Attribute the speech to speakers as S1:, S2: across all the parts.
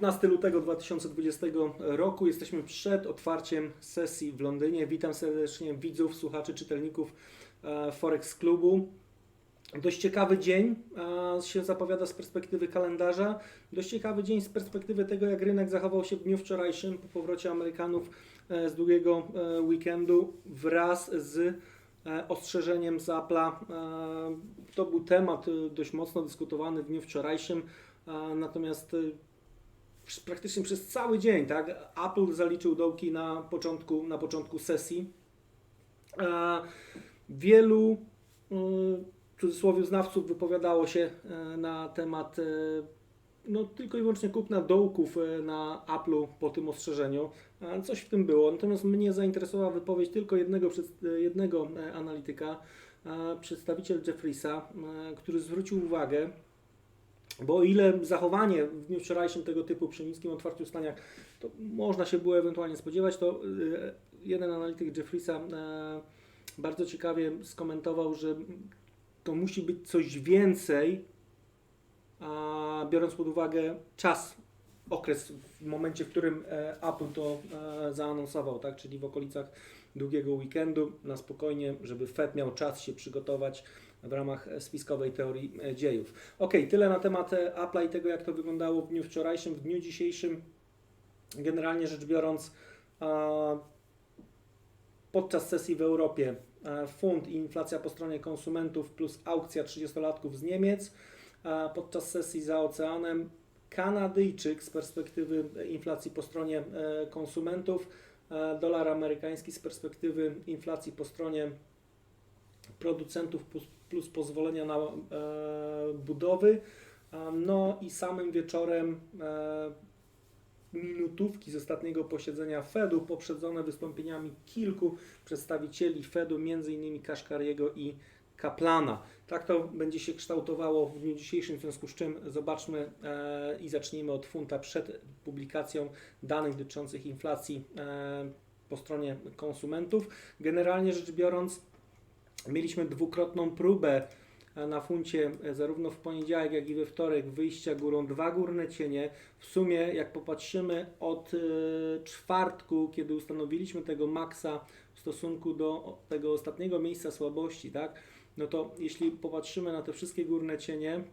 S1: 19 lutego 2020 roku jesteśmy przed otwarciem sesji w Londynie. Witam serdecznie widzów, słuchaczy, czytelników e, Forex Klubu. Dość ciekawy dzień e, się zapowiada z perspektywy kalendarza. Dość ciekawy dzień z perspektywy tego, jak rynek zachował się w dniu wczorajszym po powrocie Amerykanów e, z długiego weekendu wraz z ostrzeżeniem z Apple'a. E, To był temat dość mocno dyskutowany w dniu wczorajszym, natomiast praktycznie przez cały dzień, tak? Apple zaliczył dołki na początku, na początku sesji. E, Wielu w cudzysłowie znawców wypowiadało się e, na temat e, no, tylko i wyłącznie kupna dołków na Apple'u po tym ostrzeżeniu. Coś w tym było. Natomiast mnie zainteresowała wypowiedź tylko jednego, jednego analityka, przedstawiciel Jeffreysa, który zwrócił uwagę, bo o ile zachowanie w dniu wczorajszym tego typu przy niskim otwarciu staniach, to można się było ewentualnie spodziewać, to y, jeden analityk Jeffreysa e, bardzo ciekawie skomentował, że to musi być coś więcej, biorąc pod uwagę czas, okres w momencie, w którym e, Apple to e, zaanonsował, tak? czyli w okolicach długiego weekendu, na spokojnie, żeby Fed miał czas się przygotować w ramach e, spiskowej teorii e, dziejów. Ok, tyle na temat e, Apple'a i tego, jak to wyglądało w dniu wczorajszym. W dniu dzisiejszym, generalnie rzecz biorąc, podczas sesji w Europie funt i inflacja po stronie konsumentów plus aukcja 30-latków z Niemiec. Podczas sesji za oceanem Kanadyjczyk z perspektywy inflacji po stronie konsumentów, dolar amerykański z perspektywy inflacji po stronie producentów plus, pozwolenia na e, budowy. No i samym wieczorem e, minutówki z ostatniego posiedzenia Fedu poprzedzone wystąpieniami kilku przedstawicieli Fedu, m.in. Kaszkariego i Kaplana. Tak to będzie się kształtowało w dniu dzisiejszym, w związku z czym zobaczmy e, i zacznijmy od funta przed publikacją danych dotyczących inflacji e, po stronie konsumentów. Generalnie rzecz biorąc, mieliśmy dwukrotną próbę e, na funcie e, zarówno w poniedziałek, jak i we wtorek wyjścia górą dwa górne cienie. W sumie, jak popatrzymy od e, czwartku, kiedy ustanowiliśmy tego maksa w stosunku do tego ostatniego miejsca słabości, tak? No to jeśli popatrzymy na te wszystkie górne cienie,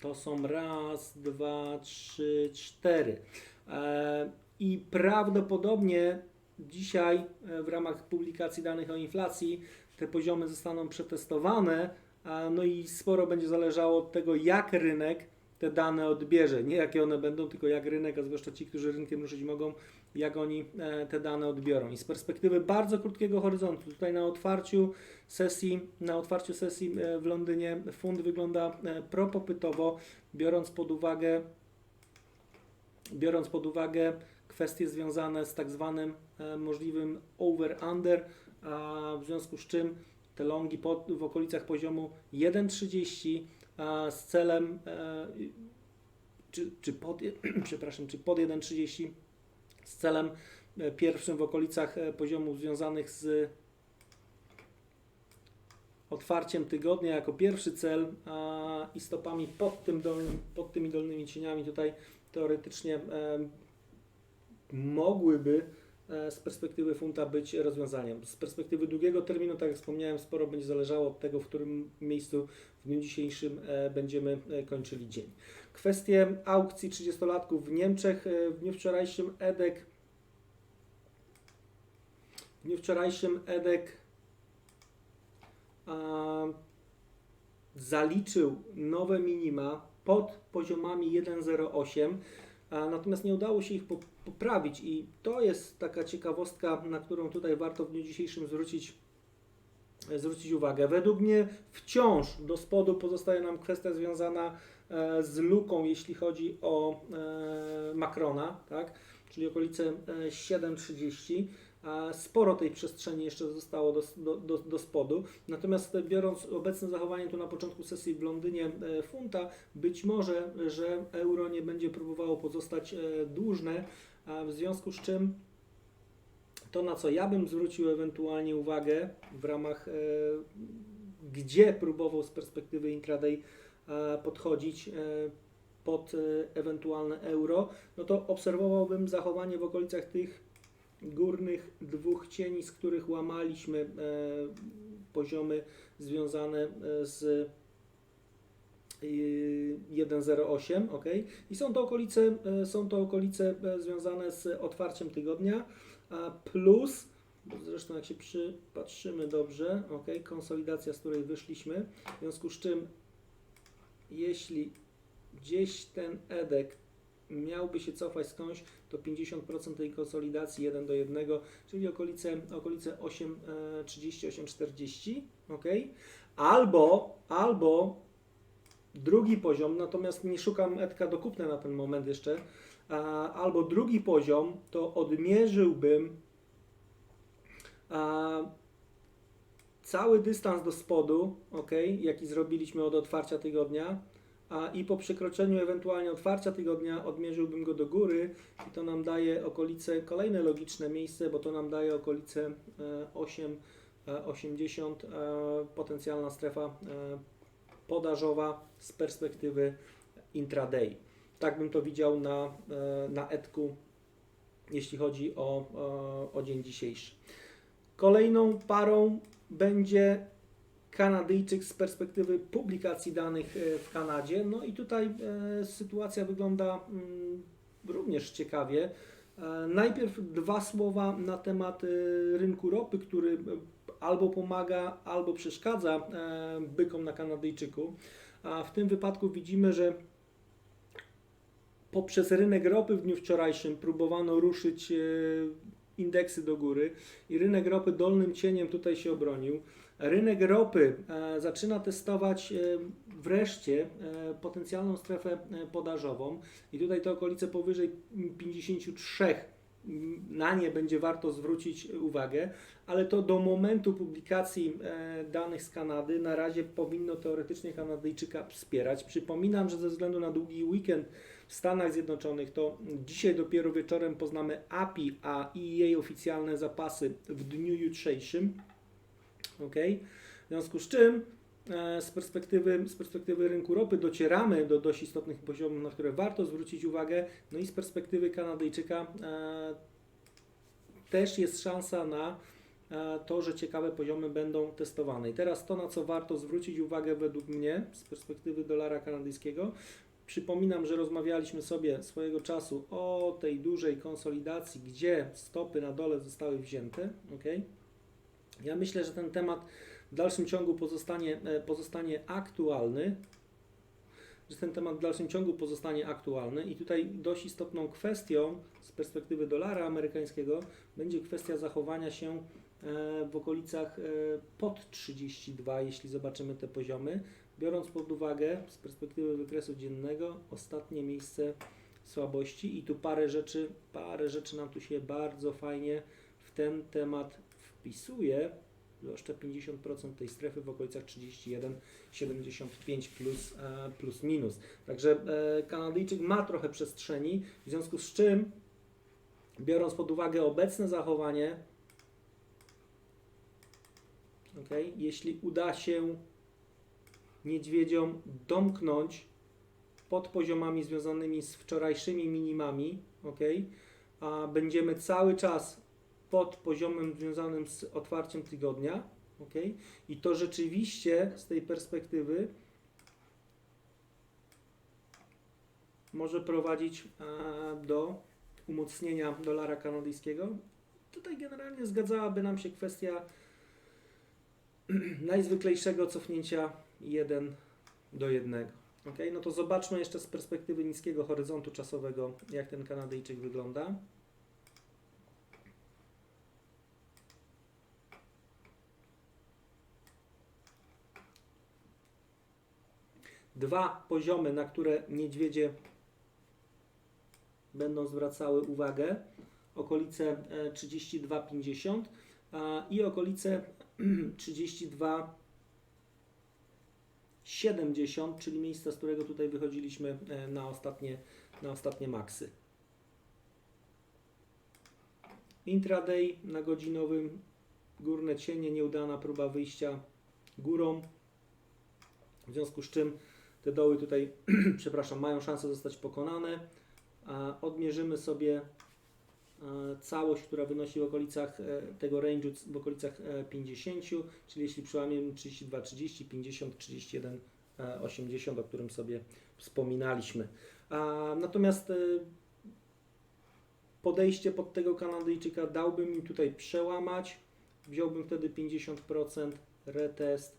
S1: to są raz, dwa, trzy, cztery. I prawdopodobnie dzisiaj w ramach publikacji danych o inflacji te poziomy zostaną przetestowane, no i sporo będzie zależało od tego, jak rynek te dane odbierze. Nie jakie one będą, tylko jak rynek, a zwłaszcza ci, którzy rynkiem ruszyć mogą, jak oni e, te dane odbiorą. I z perspektywy bardzo krótkiego horyzontu, tutaj na otwarciu sesji, na otwarciu sesji e, w Londynie fund wygląda e, propopytowo, biorąc pod uwagę biorąc pod uwagę kwestie związane z tak zwanym możliwym over-under, a w związku z czym te longi w okolicach poziomu 1,30 a z celem e, czy, czy pod, przepraszam, czy pod 1,30 z celem e, pierwszym w okolicach e, poziomów związanych z otwarciem tygodnia jako pierwszy cel a, i stopami pod, tym dolnym, pod tymi dolnymi cieniami tutaj teoretycznie e, mogłyby z perspektywy funta być rozwiązaniem. Z perspektywy długiego terminu, tak jak wspomniałem, sporo będzie zależało od tego, w którym miejscu w dniu dzisiejszym e, będziemy e, kończyli dzień. Kwestie aukcji 30-latków w Niemczech. e, W dniu wczorajszym EDEK w dniu wczorajszym EDEK a, zaliczył nowe minima pod poziomami 1,08, a, natomiast nie udało się ich poprawić i to jest taka ciekawostka, na którą tutaj warto w dniu dzisiejszym zwrócić, e, zwrócić uwagę. Według mnie wciąż do spodu pozostaje nam kwestia związana e, z luką, jeśli chodzi o e, Macrona, tak? czyli okolice e, 7,30. A Sporo tej przestrzeni jeszcze zostało do, do, do, do spodu. Natomiast biorąc obecne zachowanie tu na początku sesji w Londynie funta, być może, że euro nie będzie próbowało pozostać dłużne, w związku z czym to, na co ja bym zwrócił ewentualnie uwagę w ramach, e, gdzie próbował z perspektywy intraday podchodzić, e, pod e, ewentualne euro, no to obserwowałbym zachowanie w okolicach tych górnych dwóch cieni, z których łamaliśmy poziomy związane z 1.08, ok? I są to okolice, e, są to okolice e, związane z otwarciem tygodnia, plus, zresztą jak się przypatrzymy dobrze, ok, konsolidacja, z której wyszliśmy, w związku z czym jeśli gdzieś ten EDEK miałby się cofać skądś, to 50% tej konsolidacji 1 do 1, czyli okolice, okolice 8,30, 8,40, ok? Albo, albo drugi poziom, natomiast nie szukam etka do kupna na ten moment jeszcze, a, albo drugi poziom, to odmierzyłbym a, cały dystans do spodu, ok, jaki zrobiliśmy od otwarcia tygodnia, a i po przekroczeniu ewentualnie otwarcia tygodnia odmierzyłbym go do góry i to nam daje okolice, kolejne logiczne miejsce, bo to nam daje okolice e, 8, e, 80, e, potencjalna strefa e, podażowa z perspektywy intraday. Tak bym to widział na, e, na etku, jeśli chodzi o, o, dzień dzisiejszy. Kolejną parą będzie Kanadyjczyk z perspektywy publikacji danych e, w Kanadzie. No i tutaj e, sytuacja wygląda mm, również ciekawie. Najpierw dwa słowa na temat rynku ropy, który albo pomaga, albo przeszkadza e, bykom na Kanadyjczyku. A w tym wypadku widzimy, że poprzez rynek ropy w dniu wczorajszym próbowano ruszyć e, indeksy do góry i rynek ropy dolnym cieniem tutaj się obronił. Rynek ropy e, zaczyna testować wreszcie potencjalną strefę podażową i tutaj te okolice powyżej 53 mm, na nie będzie warto zwrócić uwagę, ale to do momentu publikacji e, danych z Kanady na razie powinno teoretycznie Kanadyjczyka wspierać. Przypominam, że ze względu na długi weekend w Stanach Zjednoczonych to dzisiaj dopiero wieczorem poznamy API, a i jej oficjalne zapasy w dniu jutrzejszym. Ok? W związku z czym z perspektywy, z perspektywy rynku ropy docieramy do dość istotnych poziomów, na które warto zwrócić uwagę. No i z perspektywy Kanadyjczyka e, też jest szansa na e, to, że ciekawe poziomy będą testowane. I teraz to, na co warto zwrócić uwagę według mnie z perspektywy dolara kanadyjskiego, Przypominam, że rozmawialiśmy sobie swojego czasu o tej dużej konsolidacji, gdzie stopy na dole zostały wzięte. ok? Ja myślę, że ten temat w dalszym ciągu pozostanie, e, pozostanie aktualny. Że ten temat w dalszym ciągu pozostanie aktualny i tutaj dość istotną kwestią z perspektywy dolara amerykańskiego będzie kwestia zachowania się e, w okolicach e, pod 32, jeśli zobaczymy te poziomy, biorąc pod uwagę z perspektywy wykresu dziennego ostatnie miejsce słabości i tu parę rzeczy, parę rzeczy nam tu się bardzo fajnie w ten temat wpisuje. Jeszcze 50% tej strefy w okolicach 31,75 plus, e, plus minus. Także e, Kanadyjczyk ma trochę przestrzeni, w związku z czym biorąc pod uwagę obecne zachowanie, okay, jeśli uda się niedźwiedziom domknąć pod poziomami związanymi z wczorajszymi minimami, ok? A będziemy cały czas pod poziomem związanym z otwarciem tygodnia, ok? I to rzeczywiście z tej perspektywy może prowadzić do umocnienia dolara kanadyjskiego. Tutaj generalnie zgadzałaby nam się kwestia najzwyklejszego cofnięcia 1 do 1. Ok, no to zobaczmy jeszcze z perspektywy niskiego horyzontu czasowego, jak ten Kanadyjczyk wygląda. Dwa poziomy, na które niedźwiedzie będą zwracały uwagę, okolice e, 32,50 a, i okolice 32 70, czyli miejsca, z którego tutaj wychodziliśmy e, na ostatnie, na ostatnie maksy. Intraday na godzinowym, górne cienie, nieudana próba wyjścia górą, w związku z czym te doły tutaj, przepraszam, mają szansę zostać pokonane. Odmierzymy sobie e, całość, która wynosi w okolicach e, tego range'u, w okolicach e, 50, czyli jeśli przełamiemy 32, 30, 50, 31, e, 80, o którym sobie wspominaliśmy. Natomiast e, podejście pod tego Kanadyjczyka dałbym im tutaj przełamać. Wziąłbym wtedy 50% retest,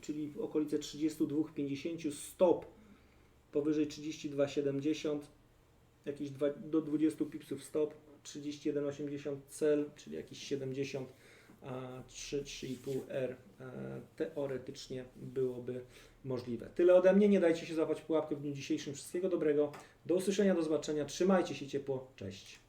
S1: czyli w okolice 32,50 stop powyżej 32,70 jakieś dwa, do 20 pipsów stop 31,80 cel, czyli jakieś 70 a 3, 3,5 R e, teoretycznie byłoby możliwe. Tyle ode mnie, nie dajcie się złapać pułapkę w dniu dzisiejszym. Wszystkiego dobrego, do usłyszenia, do zobaczenia, trzymajcie się ciepło, cześć.